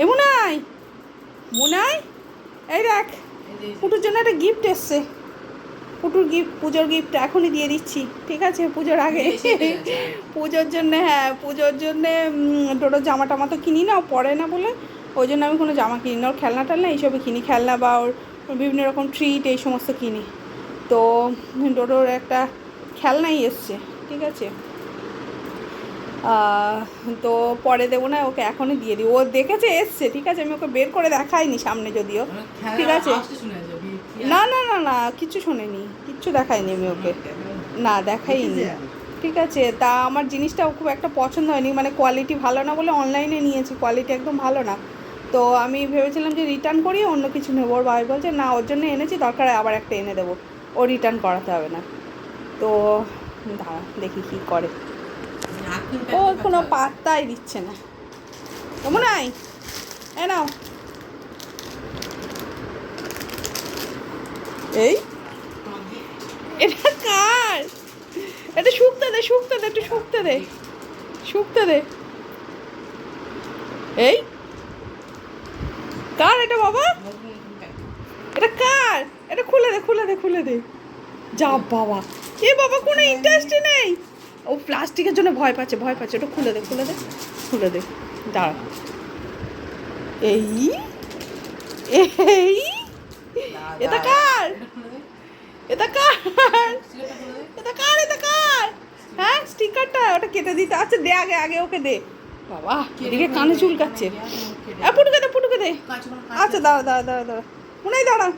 এ মুনাই মুনাই এই দেখ পুটুর জন্য একটা গিফট এসছে। পুটুর গিফট পুজোর গিফট এখনই দিয়ে দিচ্ছি ঠিক আছে? পুজোর আগে। পুজোর জন্য হ্যাঁ পুজোর জন্য টোটো জামা টামা তো কিনি না পরে না বলে। ওই জন্য আমি কোনো জামা কিনি না ওর খেলনা টেলনা এইসবই কিনি খেলনা বা ওর বিভিন্ন রকম ট্রিট এই সমস্ত কিনি। তো টোটোর একটা খেলনাই এসছে ঠিক আছে? তো পরে দেবো না ওকে এখনই দিয়ে দিই। ও দেখেছে এসছে ঠিক আছে আমি ওকে বের করে দেখাইনি সামনে যদিও। ঠিক আছে। না না না না কিচ্ছু শোনেনি কিচ্ছু দেখাইনি আমি ওকে। না দেখাইনি। ঠিক আছে তা আমার জিনিসটা খুব একটা পছন্দ হয়নি মানে কোয়ালিটি ভালো না বলে অনলাইনে নিয়েছি কোয়ালিটি একদম ভালো না। তো আমি ভেবেছিলাম যে রিটার্ন করি অন্য কিছু নেব। ওর ভাই বলছে না ওর জন্য এনেছি দরকার হয় আবার একটা এনে দেবো। ও রিটার্ন করাতে হবে না। তো দাঁড়া দেখি কী করে। ও কোনো পাত্তাই দিচ্ছে না। কেমন আই এ নাও। এই? এটা কার? এটা শুকতে দে শুকতে দে একটু শুকতে দে। শুকতে দে। এই? কার এটা বাবা? এটা কার? এটা খুলে দে খুলে দে খুলে দে। যা বাবা। এ বাবা কোনো ইন্টারেস্টই নেই। ও প্লাস্টিকের জন্য ভয় পাচ্ছে ভয় পাচ্ছে। ওটা খুলে দে খুলে দে খুলে দে। দাঁড়া। এই এই এটা কার? এটা কার? এটা কার এটা কার? হ্যাঁ স্টিকারটা ওটা কেটে দিতে। আচ্ছা দে আগে আগে ওকে দে। বাবা এদিকে কানে চুলকাচ্ছে এ পুটুকে দে পুটুকে দে। আচ্ছা দাঁড়া দাঁড়া দাঁড়া দাঁড়া। মনে দাঁড়া।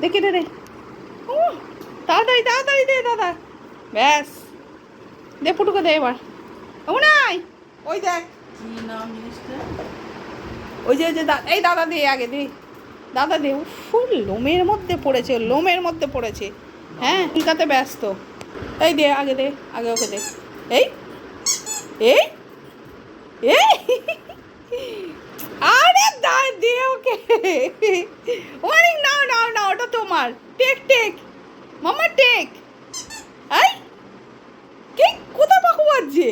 দে কেটে দে। ও তাড়াতাড়ি তাড়াতাড়ি দে দাদা। ব্যাস। দে পুটুকে দে এবার। ও নাই। ওই দেখ ওই যে ওই যে দা- এই দাদা দে আগে দে। দাদা দে। ফুল লোমের মধ্যে পড়েছে লোমের মধ্যে পড়েছে। হ্যাঁ চুলকাতে ব্যস্ত। এই দে আগে দে আগে ওকে দে। এই এই এই আরে দা দে ওকে। অনেক নাও নাও নাও ওটা তোমার। Take take. মামা টেক। এই কে? কোথায় পাকু বাজছে?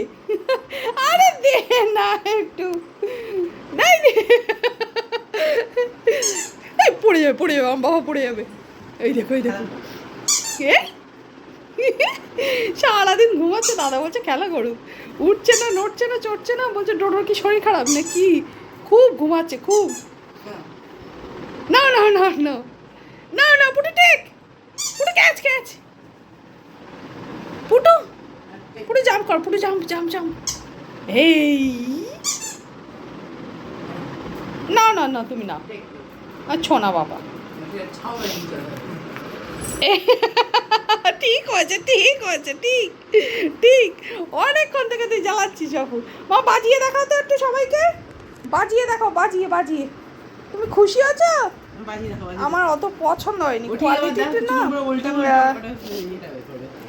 আরে দে না একটু। নাই দে। পড়ে যাবে পড়ে যাবে, আমার বাবা পড়ে যাবে। এই দেখো এই দেখো। কে? সারাদিন ঘুমাচ্ছে, দাদা বলছে, খেলা করুক উঠছে না, নড়ছে না, চড়ছে না, বলছে ডোডোর কি শরীর খারাপ না কি খুব ঘুমাচ্ছে, খুব। না না না না না Putu take Putu catch catch Putu Putu jump কর পুরো জাম্প জাম্প জাম্প এই। না না না তুমি না। আচ্ছা না বাবা। ঠিক হয়েছে ঠিক হয়েছে ঠিক ঠিক। অনেকক্ষণ থেকে তুই জ্বালাচ্ছিস যখন মা বাজিয়ে দেখাও তো একটু সবাইকে। বাজিয়ে দেখাও বাজিয়ে বাজিয়ে। তুমি খুশি আছো? আমার অত পছন্দ হয়নি। কোয়ালিটিটা না।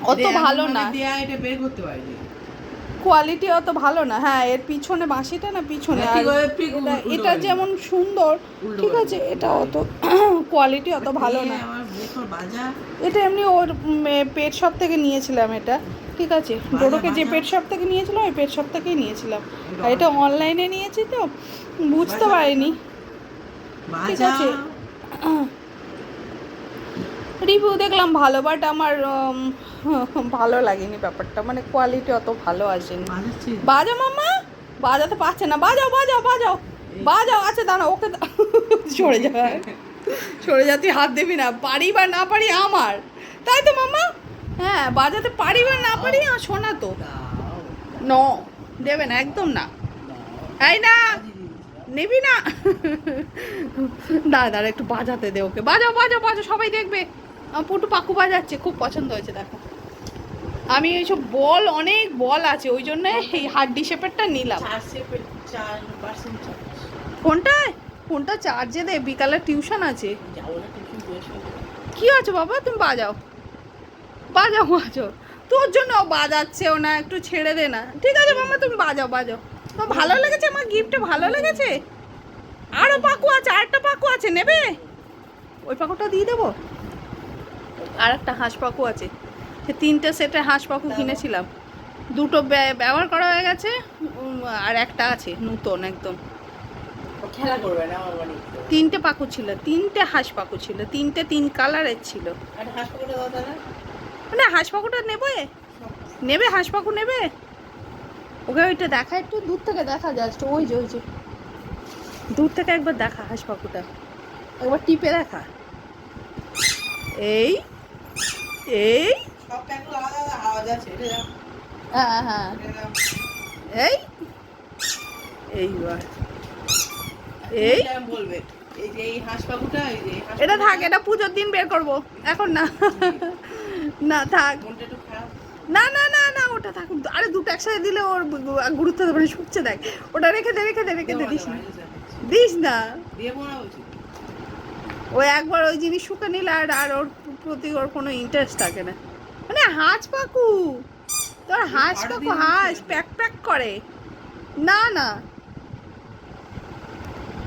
অত ভালো না। এটা বের করতে পারিনি। কোয়ালিটি অত ভালো না। হ্যাঁ এর পিছনে বাঁশিটা না পিছনে? হ্যাঁ, আর এটা-। যেমন সুন্দর ঠিক আছে এটা অত কোয়ালিটি অত ভালো না। এটা এমনি ওর পেট শপ থেকে নিয়েছিলাম এটা ঠিক আছে? ডোডোকে যে পেট শপ থেকে নিয়েছিলাম ওই পেট শপ থেকেই নিয়েছিলাম। আর এটা অনলাইনে নিয়েছি তো বুঝতে পারিনি। ঠিক আছে? রিভিউ দেখলাম ভালো বাট আমার ভালো লাগেনি ব্যাপারটা। মানে কোয়ালিটি অত ভালো আসেনি। বাজাও মামা বাজাতে পারছে না। বাজাও বাজাও বাজাও। বাজাও আছে দাঁড়া ওকে সরে যা। সরে যা তুই হাত দিবি না। পারি বা না পারি আমার। তাই তো মামা হ্যাঁ বাজাতে পারি বা না পারি শোনা তো। ন দেবে না একদম না। এই না। নিবি না। দাঁড়া দাঁড়া একটু বাজাতে দে ওকে। বাজাও বাজাও বাজাও সবাই দেখবে। আমার পুটু পাকু বাজাচ্ছে খুব পছন্দ হয়েছে দেখো। আমি এইসব বল অনেক বল আছে ওই জন্য এই হাড্ডি শেপেরটা নিলাম। ফোনটায় ফোনটা চার্জে দে বিকালে টিউশন আছে। কি আছে বাবা তুমি বাজাও। বাজাও বাজাও। তোর জন্য ও বাজাচ্ছেও না একটু ছেড়ে দে না। ঠিক আছে মামা তুমি বাজাও বাজাও। তো ভালো লেগেছে আমার গিফটটা ভালো লেগেছে? আরও পাকু আছে আরেকটা পাকু আছে নেবে? ওই পাকুটা দিয়ে দেবো? আর একটা হাঁস পাকু আছে। সে তিনটে সেটে হাঁস পাকু কিনেছিলাম। দুটো ব্য- ব্যবহার করা হয়ে গেছে আর একটা আছে নূতন একদম। খেলা করবে না আমার তিনটে পাখু ছিল তিনটে হাঁস পাখু ছিল তিনটে তিন কালারের ছিল। হাঁস পকেটে মানে হাঁস পাখুটা নেবে? নেবে হাঁস পাখু নেবে? ওকে ওইটা দেখা একটু দূর থেকে দেখা জাস্ট ওই যে ওই যে। দূর থেকে একবার দেখা হাঁস পাখুটা একবার টিপে দেখা। এই এই। হ্যাঁ হ্যাঁ এই। এইবার। এই? বলবে এটা থাক এটা পুজোর দিন বের করব। এখন না। না থাক। না না না না ওটা থাক। আরে দুটো একসাথে দিলে ওর গুরুত্ব দেবে শুকছে দেখ। ওটা রেখে দে রেখে দে রেখে দে দিস না। দিস না। ও একবার ওই জিনিস শুকে নিলে আর আর ওর প্রতি ওর কোনো ইন্টারেস্ট থাকে না। মানে হাঁস পাকু। তোর হাঁস পাকু হাঁস প্যাক প্যাক করে। না না।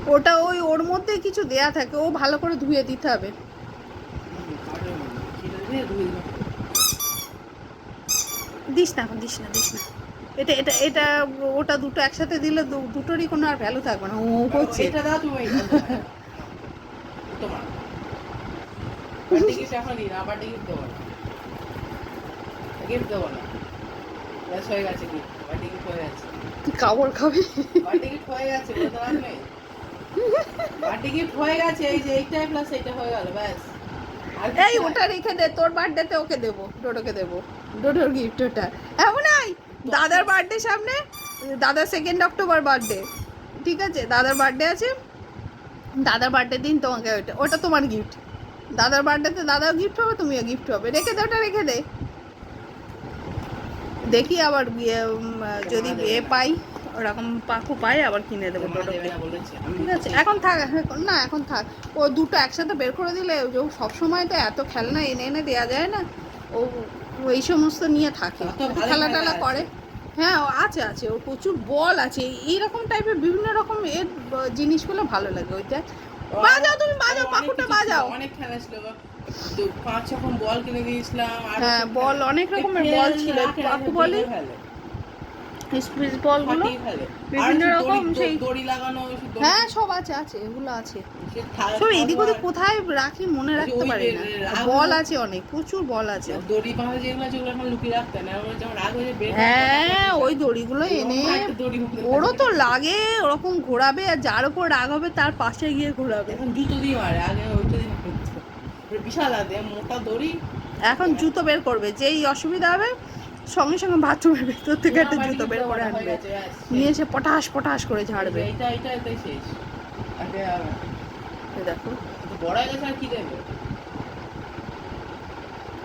ওটা ওই ওর মধ্যে কিছু দেয়া থাকে ও ভালো করে ধুয়ে দিতে হবে। দিস না এখন দিস না দিস না। এটা এটা এটা ওটা দুটো একসাথে দিলে দুটোরই কোনো আর ভ্যালু থাকবে না। ও করছে। এটা দাও তুমি। গিফট এখন দিন আবার গিফট দেবো না গিফট দেবো না ব্যাস হয়ে গেছে গিফট বার্থডে গিফট হয়ে গেছে তুই কাবড় খাবি? বার্থডে গিফট হয়ে গেছে বলতে পারবে গিফট হয়ে গেছে এই যে এইটাই প্লাস এইটা হয়ে গেল ব্যাস আর এই ওটা রেখে দে তোর বার্থডেতে ওকে দেবো ডোডোকে দেবো। ডোডোর গিফট ওটা। এমন নাই দাদার বার্থডে সামনে দাদার সেকেন্ড অক্টোবর বার্থডে ঠিক আছে দাদার বার্থডে আছে দাদার বার্থডে দিন তোমাকে ওটা ওটা তোমার গিফট দাদার বার্থডেতে দাদাও গিফট হবে তুমিও গিফট হবে। রেখে দে ওটা রেখে দে। দেখি আবার যদি বিয়ে পাই ওরকম পাখু পাই আবার কিনে দেবো ঠিক আছে এখন থাক না এখন থাক। ও দুটো একসাথে বের করে দিলে ও সব সময় তো এত খেলনা এনে এনে দেওয়া যায় না। ও ও এই সমস্ত নিয়ে থাকে। খেলা খেলা টেলা করে। হ্যাঁ ও আছে আছে। ওর প্রচুর বল আছে। এইরকম টাইপের বিভিন্ন রকম এর জিনিসগুলো ভালো লাগে ওইটা। বাজাও তুমি বাজাও পাকুটা বাজাও। অনেক খেলা ছিল পাঁচ ছখন বল কিনে দিয়েছিলাম আর হ্যাঁ, বল অনেক রকমের বল ছিল, পাকু ভেঙে বলগুলো বিভিন্ন রকম সেই- দড়ি লাগানো হ্যাঁ সব আছে আছে এগুলো আছে। সব এদিক ওদিক কোথায় রাখি মনে রাখতে পারি না। বল আছে অনেক প্রচুর বল আছে। দড়ি বাঁধা যেগুলো আছে ওগুলো এখন লুকিয়ে রাখতে না। ওরা রাগ হয়ে বের হ্যাঁ ওই দড়িগুলো এনে ওরও তো লাগে ওরকম ঘোরাবে আর যার উপর রাগ হবে তার পাশে গিয়ে ঘোরাবে। এখন জুতো দিয়ে মারে আগে ওইটা দিয়ে বিশাল আছে মোটা দড়ি। এখন জুতো বের করবে যেই অসুবিধা হবে সঙ্গে সঙ্গে বাথরুমের ভেতর থেকে একটা জুতো বের করে আনবে। নিয়ে এসে পটাশ পটাশ করে ঝাড়বে। দেখো। হয়ে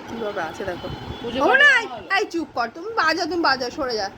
কীভাবে আছে দেখো। ও। এই চুপ কর তুমি বাজা তুমি বাজা সরে যা।